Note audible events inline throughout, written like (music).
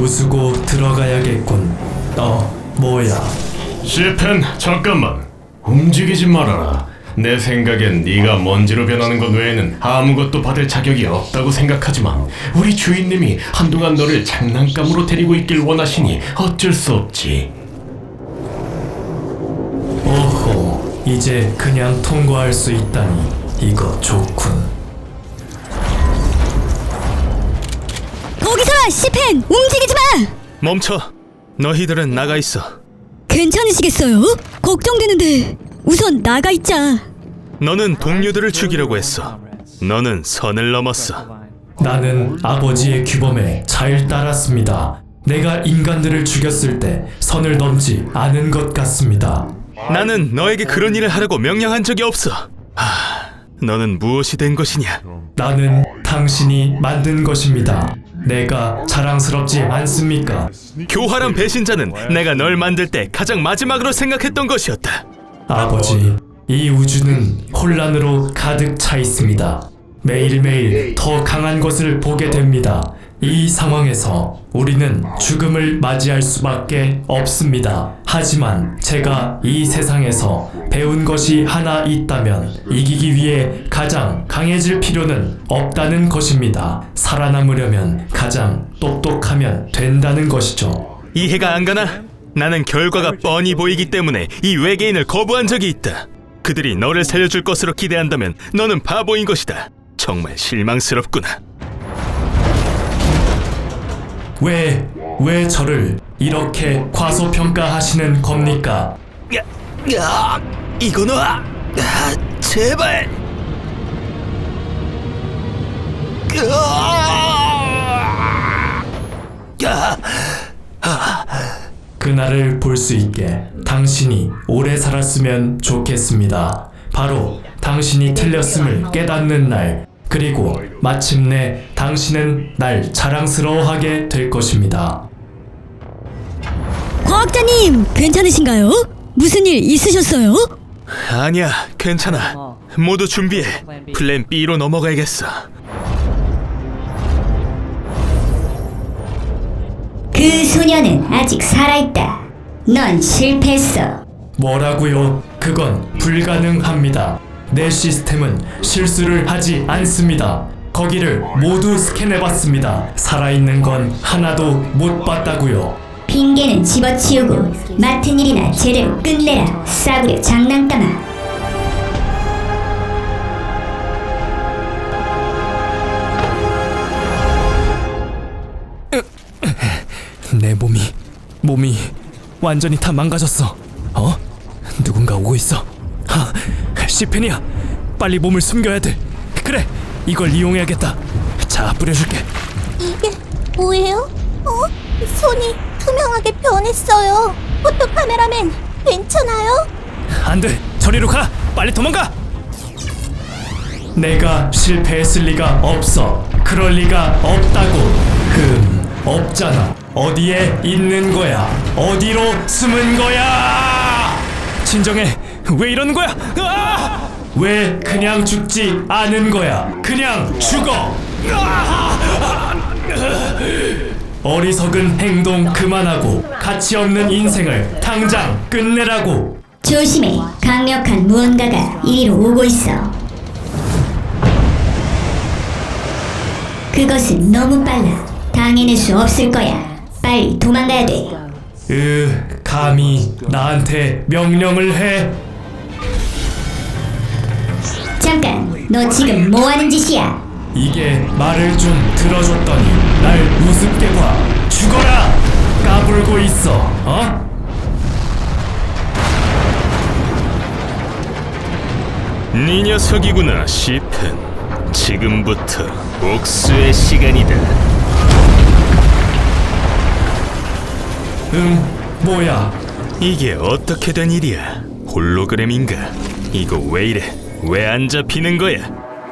부수고 들어가야겠군. 어, 뭐야? 시펜 잠깐만 움직이지 말아라 내 생각엔 네가 먼지로 변하는 것 외에는 아무것도 받을 자격이 없다고 생각하지만 우리 주인님이 한동안 너를 장난감으로 데리고 있길 원하시니 어쩔 수 없지 오호, 이제 그냥 통과할 수 있다니 이거 좋군. 거기서 시펜 움직이지 마. 멈춰. 너희들은 나가 있어. 괜찮으시겠어요? 걱정되는데 우선 나가 있자. 너는 동료들을 죽이려고 했어. 너는 선을 넘었어. 나는 아버지의 규범에 잘 따랐습니다. 내가 인간들을 죽였을 때 선을 넘지 않은 것 같습니다. 나는 너에게 그런 일을 하라고 명령한 적이 없어. 하, 너는 무엇이 된 것이냐? 나는 당신이 만든 것입니다. 내가 자랑스럽지 않습니까? 교활한 배신자는 내가 널 만들 때 가장 마지막으로 생각했던 것이었다. 아버지, 이 우주는 혼란으로 가득 차 있습니다. 매일매일 더 강한 것을 보게 됩니다. 이 상황에서 우리는 죽음을 맞이할 수밖에 없습니다. 하지만 제가 이 세상에서 배운 것이 하나 있다면 이기기 위해 가장 강해질 필요는 없다는 것입니다. 살아남으려면 가장 똑똑하면 된다는 것이죠. 이해가 안 가나? 나는 결과가 뻔히 보이기 때문에 이 외계인을 거부한 적이 있다. 그들이 너를 살려줄 것으로 기대한다면 너는 바보인 것이다. 정말 실망스럽구나. 왜, 왜 저를 이렇게 과소평가하시는 겁니까? 야, 야, 이거나, 아, 제발. 으아! 야, 그날을 볼 수 있게 당신이 오래 살았으면 좋겠습니다. 바로 당신이 틀렸음을 깨닫는 날, 그리고 마침내 당신은 날 자랑스러워하게 될 것입니다. 과학자님 괜찮으신가요? 무슨 일 있으셨어요? 아니야, 괜찮아. 모두 준비해. 플랜 B로 넘어가야겠어. 그 소녀는 아직 살아있다. 넌 실패했어. 뭐라고요? 그건 불가능합니다. 내 시스템은 실수를 하지 않습니다. 거기를 모두 스캔해봤습니다. 살아있는 건 하나도 못 봤다고요. 핑계는 집어치우고 맡은 일이나 제대로 끝내라. 싸구려 장난감아. 내 몸이 몸이 완전히 다 망가졌어. 어? 누군가 오고 있어. 하, 시펜이야. 빨리 몸을 숨겨야 돼. 그래, 이걸 이용해야겠다. 자, 뿌려줄게. 이게 뭐예요? 어? 손이 투명하게 변했어요. 포토 카메라맨, 괜찮아요? 안 돼. 저리로 가. 빨리 도망가. 내가 실패했을 리가 없어. 그럴 리가 없다고. 흠, 없잖아. 어디에 있는 거야? 어디로 숨은 거야? 진정해. 왜 이러는 거야? 아! 왜 그냥 죽지 않은 거야? 그냥 죽어. 아! 어리석은 행동 그만하고 가치 없는 인생을 당장 끝내라고. 조심해. 강력한 무언가가 이리로 오고 있어. 그것은 너무 빨라. 당해낼 수 없을 거야. 빨리 도망가야 돼. 으, 감히 나한테 명령을 해? 잠깐, 너 지금 뭐 하는 짓이야? 이게 말을 좀 들어줬더니 날 우습게 봐. 죽어라! 까불고 있어, 어? 네 녀석이구나, 시펜. 지금부터 복수의 시간이다. 응, 뭐야? 이게 어떻게 된 일이야? 홀로그램인가? 이거 왜 이래? 왜 안 잡히는 거야?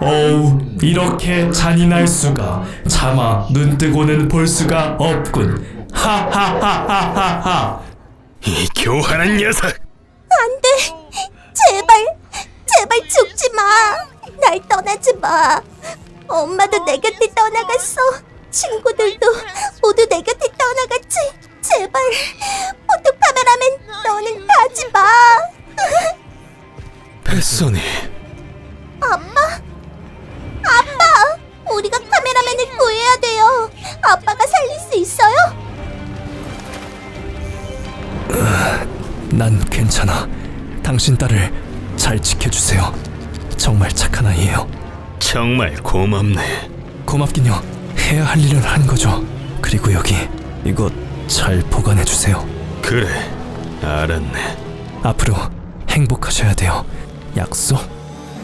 어우, 이렇게 잔인할 수가. 차마 눈 뜨고는 볼 수가 없군. 하하하하하하. 이 교활한 녀석! 안 돼. 제발, 제발 죽지 마. 날 떠나지 마. 엄마도 내 곁에 떠나갔어. 친구들도 모두 내 곁에 떠나갔지. 제발 포토 카메라맨 너는 가지 마. (laughs) 뱃소니 괜찮아. 당신 딸을 잘 지켜주세요. 정말 착한 아이예요. 정말 고맙네. 고맙긴요. 해야 할 일을 한 거죠. 그리고 여기 이거 잘 보관해 주세요. 그래, 알았네. 앞으로 행복하셔야 돼요. 약속?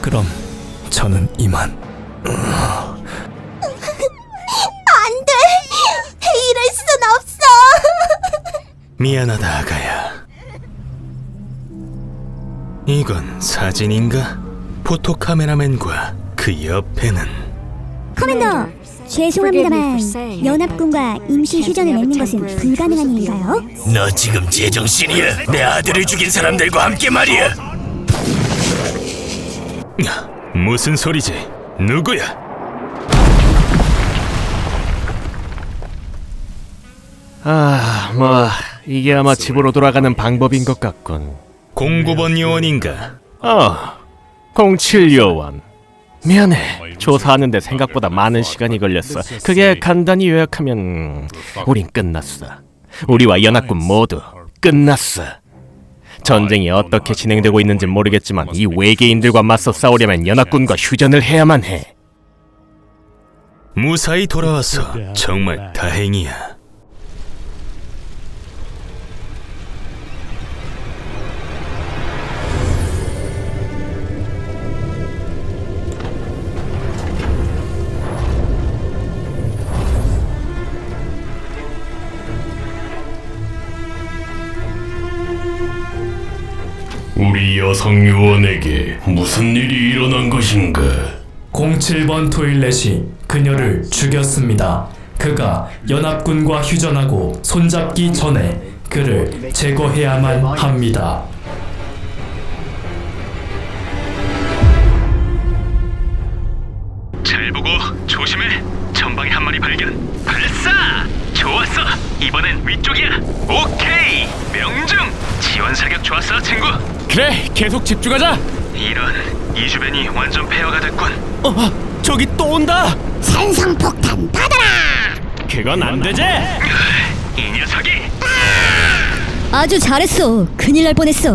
그럼 저는 이만. 안 돼! 이럴 순 없어! 미안하다 아가야. 이건 사진인가? 포토 카메라맨과 그 옆에는 커맨더, 죄송합니다만 연합군과 임시 휴전을 맺는 것은 불가능한 일인가요? 너 지금 제정신이야? 내 아들을 죽인 사람들과 함께 말이야. 무슨 소리지? 누구야? 아, 뭐 이게 아마 집으로 돌아가는 방법인 것 같군. 09번 요원인가? 어, 07 요원. 미안해. 조사하는데 생각보다 많은 시간이 걸렸어. 그게 간단히 요약하면 우린 끝났어. 우리와 연합군 모두 끝났어. 전쟁이 어떻게 진행되고 있는지 모르겠지만 이 외계인들과 맞서 싸우려면 연합군과 휴전을 해야만 해. 무사히 돌아와서 정말 다행이야. 여성 요원에게 무슨 일이 일어난 것인가? 07번 토일렛이 그녀를 죽였습니다. 그가 연합군과 휴전하고 손잡기 전에 그를 제거해야만 합니다. 그래, 계속 집중하자. 이런 이 주변이 완전 폐허가 됐군. 어, 저기 또 온다. 산성폭탄 받아라! 그건 안 되지. 이 녀석이 아주 잘했어. 큰일 날 뻔했어.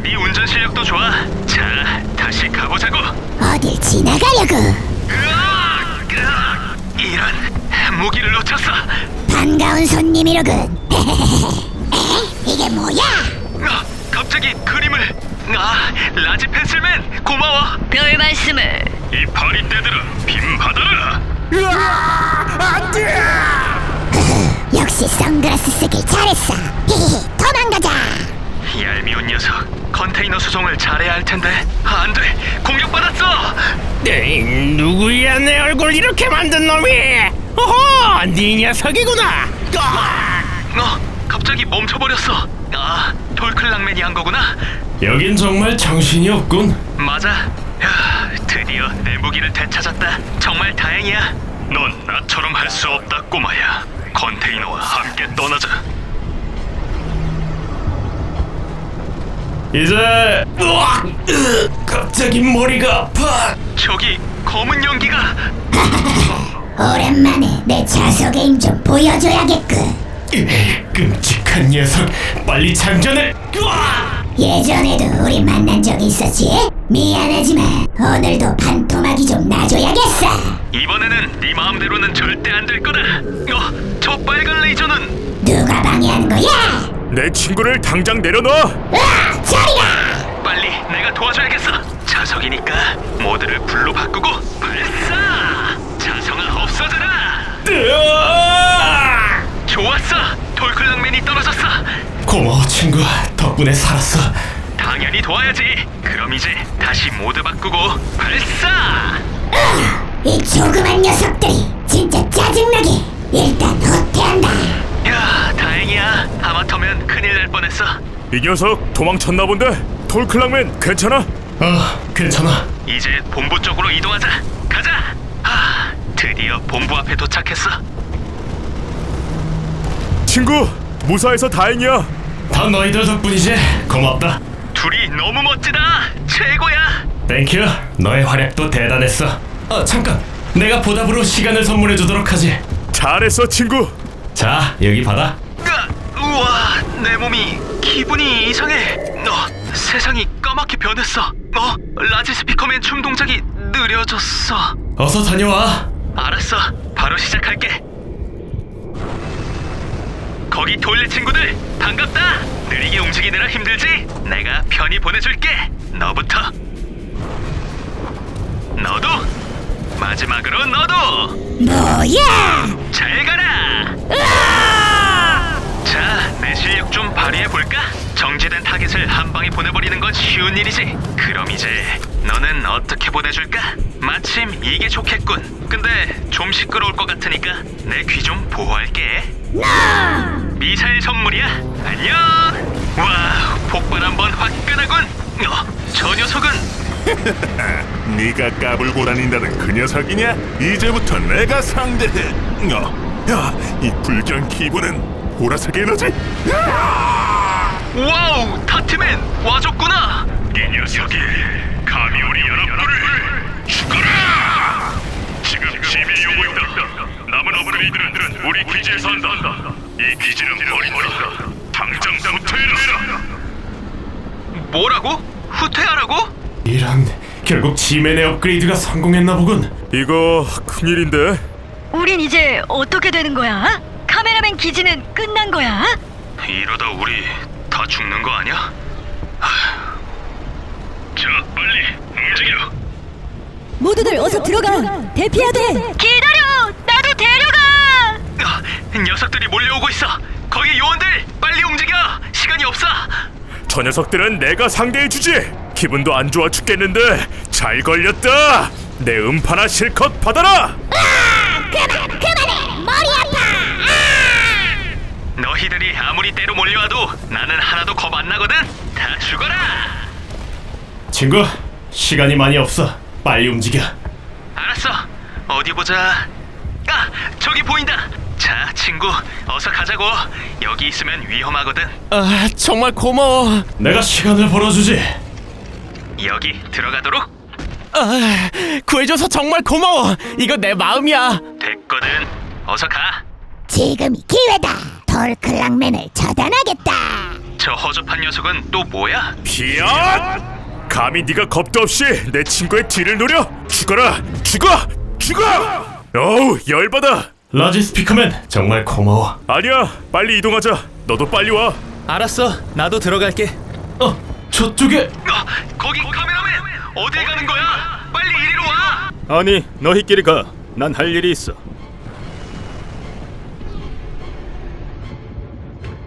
네 운전 실력도 좋아. 자, 다시 가보자고. 어딜 지나가려고? 으악! 으악! 이런 무기를 놓쳤어. 반가운 손님이로군. 에? (laughs) 이게 뭐야? 아, 갑자기 그림을 아 라지 펜슬맨 고마워 별 말씀을. 이 파리떼들은 빔 받아라 역시 선글라스 쓰길 잘했어. 히히히, 도망가자. 얄미운 녀석 컨테이너 수송을 잘해야 할 텐데 안돼 공격받았어 네, 누구야 내 얼굴 이렇게 만든 놈이? 어허, 네 녀석이구나. 어 갑자기 멈춰버렸어 아 톨클랑맨이 한 거구나 여긴 정말 정신이 없군. 맞아 야, 드디어 내 무기를 되찾았다 정말 다행이야 넌 나처럼 할 수 없다 꼬마야 컨테이너와 함께 떠나자 이제 으악! 으, 갑자기 머리가 아파. 저기 검은 연기가 오랜만에 내 자석의 힘 좀 보여줘야겠군. 에이, 끔찍한 녀석. 빨리 장전을. 예전에도 우리 만난 적 있었지? 미안하지만 오늘도 반토막이 좀 나줘야겠어. 이번에는 네 마음대로는 절대 안 될 거다. 어, 저 빨간 레이저는 누가 방해하는 거야? 내 친구를 당장 내려놔. 으아! 저리가! 빨리 내가 도와줘야겠어. 자석이니까 모드를 불로 바꾸고 발사. 자성아 없어져라. 으악! 좋았어. 돌클랑맨이 떨어졌어. 고마워 친구. 덕분에 살았어. 당연히 도와야지. 그럼 이제 다시 모드 바꾸고 발사. 이 조그만 녀석들이 진짜 짜증나게 일단 후퇴한다. 야, 다행이야. 하마터면 큰일 날 뻔했어. 이 녀석 도망쳤나 본데? 톨클랑맨 괜찮아? 아, 괜찮아. 이제 본부 쪽으로 이동하자. 가자. 아, 드디어 본부 앞에 도착했어. 친구 무사해서 다행이야 다 너희들 덕분이지. 고맙다. 둘이 너무 멋지다. 최고야. 땡큐. 너의 활약도 대단했어. 어 잠깐. 내가 보답으로 시간을 선물해 주도록 하지. 잘했어 친구 자 여기 받아. 으아, 우와, 내 몸이 기분이 이상해. 너 세상이 까맣게 변했어. 어, 라지 스피커맨 춤 동작이 느려졌어. 어서 다녀와. 알았어, 바로 시작할게. 거기 돌레 친구들 반갑다. 느리게 움직이느라 힘들지? 내가 편히 보내줄게. 너부터. 너도. 마지막으로 너도. 뭐야? 잘 가라. 자, 내 실력 좀 발휘해 볼까? 정지된 타겟을 한 방에 보내버리는 건 쉬운 일이지. 그럼 이제 너는 어떻게 보내줄까? 마침 이게 좋겠군. 근데 좀 시끄러울 것 같으니까 내 귀 좀 보호할게. 미사일 선물이야. 안녕. 와, 폭발 한번 화끈하군. 어, 저 녀석은 (laughs) 네가 까불고 다닌다는 그 녀석이냐? 이제부터 내가 상대해 어. 야 이 불길한 기분은 보라색 에너지 와우, 타티맨 와줬구나. 이 녀석이 감히 우리 연합군을 죽어라! 지금 시민이 오고 있다. 남은 어브레이드는 기지에서 한다. 이 기지는 버린다. 당장 후퇴해라. 뭐라고? 후퇴하라고? 이런 결국 지맨의 업그레이드가 성공했나 보군. 이거 큰일인데. 우린 이제 어떻게 되는 거야? 카메라맨 기지는 끝난 거야? 이러다 우리 다 죽는 거 아니야? 자, 빨리 움직여. 모두들 어서 들어가. 대피해야 돼. 기다려. 나도 데려가. 아, 녀석들이 몰려오고 있어. 거기 요원들 빨리 움직여. 시간이 없어. 저 녀석들은 내가 상대해 주지. 기분도 안 좋아 죽겠는데 잘 걸렸다. 내 음파나 실컷 받아라. 너희들이 아무리 때로 몰려와도 나는 하나도 겁 안 나거든. 다 죽어라. 친구 시간이 많이 없어. 빨리 움직여. 알았어. 어디 보자. 아, 저기 보인다. 자, 친구, 어서 가자고. 여기 있으면 위험하거든. 아 정말 고마워. 내가 시간을 벌어주지. 여기 들어가도록. 아 구해줘서 정말 고마워. 이거 내 마음이야. 됐거든. 어서 가. 지금이 기회다. 덜클랑맨을 처단하겠다. 저 허접한 녀석은 또 뭐야? 비앗! 감히 네가 겁도 없이 내 친구의 뒤를 노려 죽어라 죽어 죽어 어우 열받아 라지 스피커맨 정말 고마워. 아니야 빨리 이동하자 너도 빨리 와 알았어. 나도 들어갈게. 어 저쪽에 어, 거기 카메라맨 어딜 가는 거야? 빨리 이리로 와. 아니 너희끼리 가 난 할 일이 있어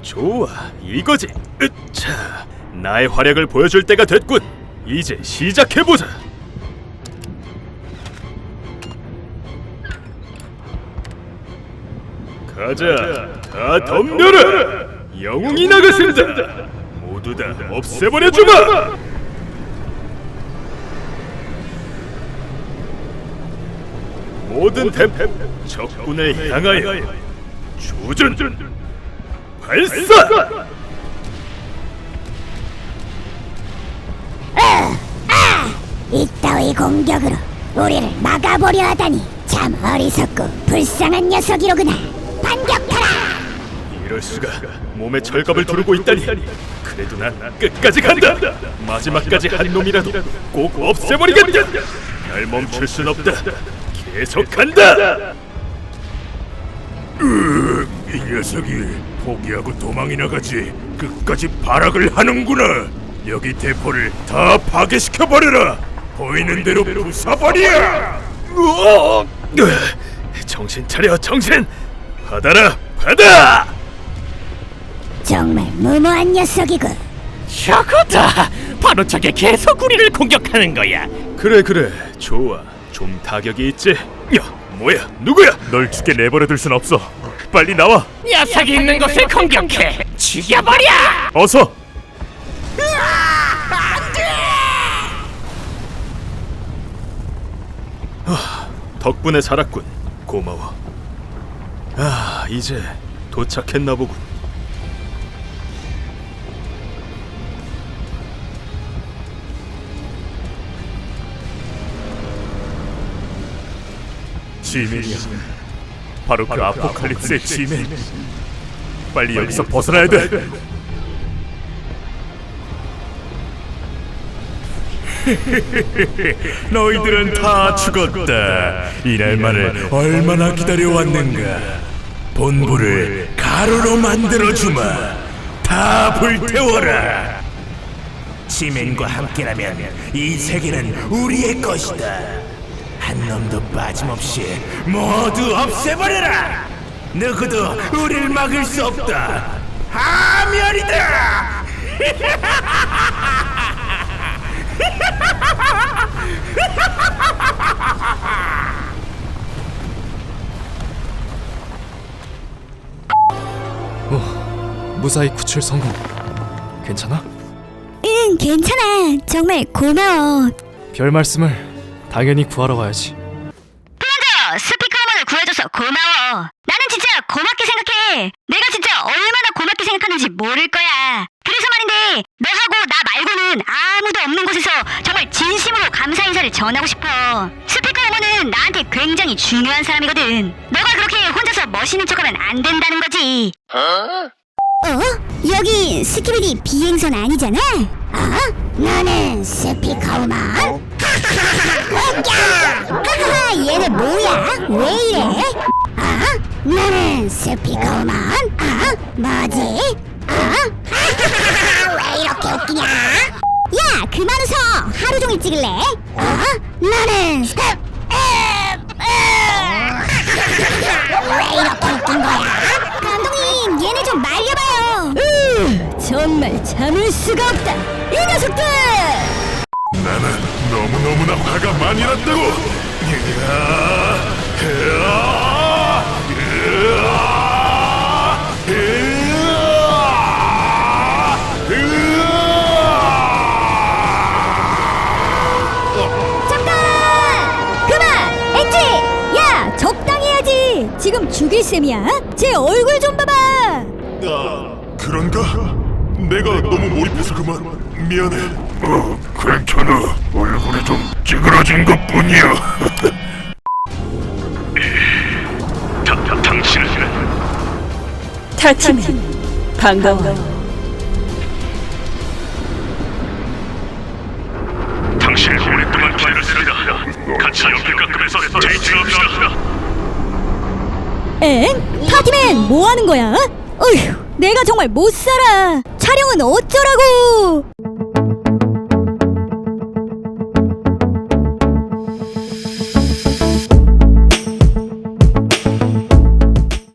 좋아 이거지 으차 나의 활약을 보여줄 때가 됐군 이제 시작해보자 가자 다 덤벼라. 영웅이 나가신다 모두 다 없애버려주마. 모든 템 적군을 향하여 조준 발사. 이따위 공격으로 우리를 막아보려 하다니 참 어리석고 불쌍한 녀석이로구나. 반격하라. 이럴 수가. 몸에 철갑을 두르고 있다니. 그래도 난 끝까지 간다. 마지막까지 한 놈이라도 꼭 없애버리겠다 날 멈출 순 없다. 계속 간다! 이 녀석이 포기하고 도망이 나 가지 끝까지 발악을 하는구나. 여기 대포를 다 파괴시켜버려라. 보이는 대로 부숴버려! 정신 차려 정신 받아라 받아! 정말 무모한 녀석이군. 샤코다! 바로 저게 계속 우리를 공격하는 거야. 그래 그래. 좋아. 좀 타격이 있지. 야 뭐야? 누구야? 널 죽게 내버려둘 순 없어. 빨리 나와. 녀석이 있는 곳을 공격해. 죽여버려! 어서! 하, 덕분에 살았군. 고마워 아 이제 도착했나 보군. 지맨이야. 바로 그 아포칼립스의 지맨. 빨리 여기서 벗어나야 돼. (laughs) 너희들은 다 죽었다. 이 날만을 얼마나 기다려왔는가. 본부를 가루로 만들어 주마. 다 불태워라. 지맨과 함께라면 이 세계는 우리의 것이다. 한 놈도 빠짐없이 모두 없애버려라. 누구도 우리를 막을 수 없다. 하멸이다. (laughs) 무사히 구출 성공. 괜찮아? 응, 괜찮아. 정말 고마워. 별 말씀을 당연히 구하러 와야지. 플란저 스피커 음원을 구해줘서 고마워. 나는 진짜 고맙게 생각해. 내가 진짜 얼마나 고맙게 생각하는지 모를 거야. 그래서 말인데 너하고 나 말고는 아무도 없는 곳에서 정말 진심으로 감사 인사를 전하고 싶어. 스피커 음원은 나한테 굉장히 중요한 사람이거든. 너가 그렇게 혼자서 멋있는 척하면 안 된다는 거지. 어? 여기 스키비디 비행선 아니잖아? 어? 너는 스피커우먼? 웃겨! 하하하 얘네 뭐야? 왜 이래? 어? 너는 스피커우먼? 어? 뭐지? 어? 하하하하 (laughs) 왜 이렇게 웃기냐? 야 그만 웃어 하루 종일 찍을래? 어? 너는 스... (laughs) 왜 이렇게 웃긴 거야? 감독님 얘네 좀 말려봐요 정말 참을 수가 없다. 이 녀석들! 나는 너무너무나 화가 많이 났다고. 으아, 으아, 으아, 으아. 잠깐! 그만! 엣지! 야 적당히 해야지! 지금 죽일 셈이야 제 얼굴 좀 봐봐! 아, 그런가? 내가 너무 몰입해서 그만 미안해. 어, 괜찮아. 얼굴이 좀 찌그러진 것 뿐이야. 다, 다, 당신은 타치맨 반가워 당신을 오랫동안 기다렸습니다. 같이 연필 깎으면서 데이트를 합시다. 엥? 파티맨 뭐 하는 거야? 어휴 내가 정말 못 살아 촬영은 어쩌라고